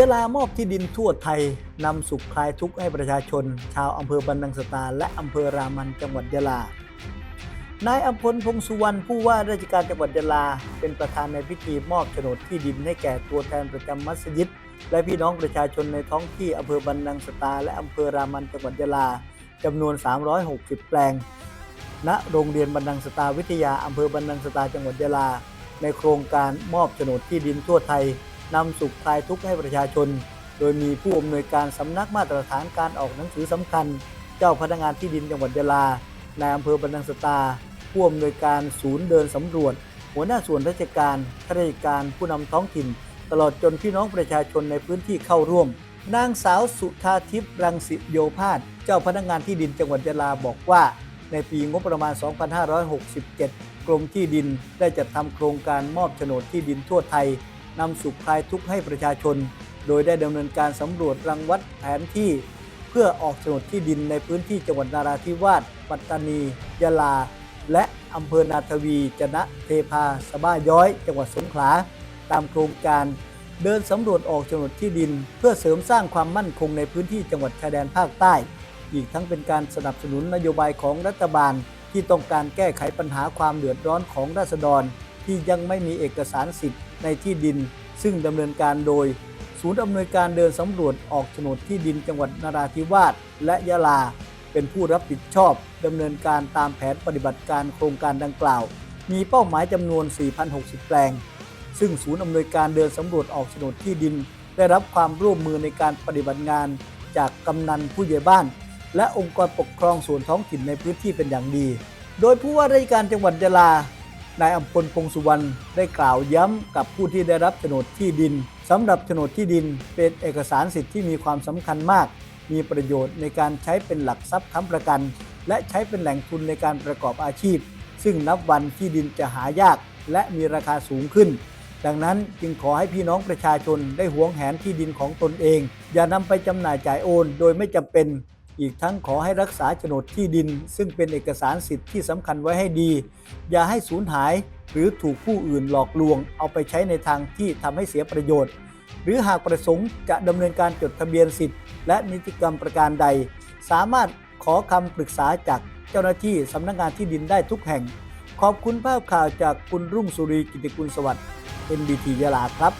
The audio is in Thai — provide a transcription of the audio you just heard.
ยะลามอบที่ดินทั่วไทยนำสุขคลายทุกข์ให้ประชาชน ชาวอำเภอบันนังสตาและอำเภอรามันจังหวัดยะลานายอัมพลพงษ์สุวรรณผู้ว่าราชการจังหวัดยะลา เป็นประธานในพิธีมอบโฉนดที่ดินให้แก่ตัวแทนประจำมัสยิด และพี่น้องประชาชนในท้องที่อำเภอบันนังสตาและอำเภอรามันจังหวัดยะลาจำนวน 360 แปลง ณ โรงเรียนบันนังสตาวิทยาอำเภอบันนังสตาจังหวัดยะลา ในโครงการมอบโฉนดที่ดินทั่วไทย นำสุขคลายทุกข์ให้ประชาชน โดยมีผู้อำนวยการสำนักมาตรฐานการออกหนังสือสำคัญ เจ้าพนักงานที่ดินจังหวัดยะลานายอำเภอบันนังสตา ผู้อำนวยการศูนย์เดินสำรวจ หัวหน้าส่วนราชการข้าราชการผู้นำท้องถิ่น ตลอดจนพี่น้องประชาชนในพื้นที่เข้าร่วม นางสาวสุธาทิพย์รังสิโยภาสเจ้าพนักงานที่ดินจังหวัดยะลาบอกว่า ในปีงบประมาณ 2567 กรมที่ดินได้จัดทำโครงการมอบโฉนดที่ดินทั่วไทย นำสุขคลายทุกข์ให้ประชาชน โดยได้ดำเนินการสำรวจรังวัดแผนที่ เพื่อออกโฉนดที่ดินในพื้นที่จังหวัดนาราธิวาส ปัตตานี ยะลา และอำเภอนาทวี จนะ เทพาสะบ้าย้อย จังหวัดสงขลา ตามโครงการเดินสำรวจออกโฉนดที่ดิน เพื่อเสริมสร้างความมั่นคงในพื้นที่จังหวัดชายแดนภาคใต้ อีกทั้งเป็นการสนับสนุนนโยบายของรัฐบาล ที่ต้องการแก้ไขปัญหาความเดือดร้อนของราษฎร ที่ยังไม่มีเอกสารสิทธิ์ ในที่ดิน ซึ่งดำเนินการโดย ศูนย์อำนวยการเดินสำรวจออกโฉนดที่ดินจังหวัดนราธิวาสและยะลา เป็นผู้รับผิดชอบดำเนินการตามแผนปฏิบัติการโครงการดังกล่าว มีเป้าหมายจำนวน 4,060 แปลง ซึ่งศูนย์อำนวยการเดินสำรวจออกโฉนดที่ดิน ได้รับความร่วมมือในการปฏิบัติงาน จากกำนันผู้ใหญ่บ้าน และองค์กรปกครองส่วนท้องถิ่นในพื้นที่เป็นอย่างดี โดยผู้ว่าราชการจังหวัดยะลา นายอัมพลพงสุวรรณได้กล่าวย้ำกับผู้ที่ได้รับโฉนดที่ดินสำหรับโฉนดที่ดินเป็นเอกสารสิทธิ์ที่มีความสำคัญมาก มีประโยชน์ในการใช้เป็นหลักทรัพย์ค้ำประกัน และใช้เป็นแหล่งทุนในการประกอบอาชีพ ซึ่งนับวันที่ดินจะหายาก และมีราคาสูงขึ้น ดังนั้นจึงขอให้พี่น้องประชาชนได้หวงแหนที่ดินของตนเอง อย่านำไปจำหน่ายจ่ายโอน โดยไม่จำเป็น อีกทั้งขอให้รักษาโฉนดที่ดิน ซึ่งเป็นเอกสารสิทธิ์ที่สำคัญไว้ให้ดี อย่าให้สูญหาย หรือถูกผู้อื่นหลอกลวง เอาไปใช้ในทางที่ทำให้เสียประโยชน์ หรือหากประสงค์จะดำเนินการจดทะเบียนสิทธิ์ และนิติกรรมประการใด สามารถขอคำปรึกษาจากเจ้าหน้าที่สำนักงานที่ดินได้ทุกแห่ง ขอบคุณภาพข่าวจากคุณรุ่งสุรีกิติกุลสวัสดิ์ NBT ยะลาครับ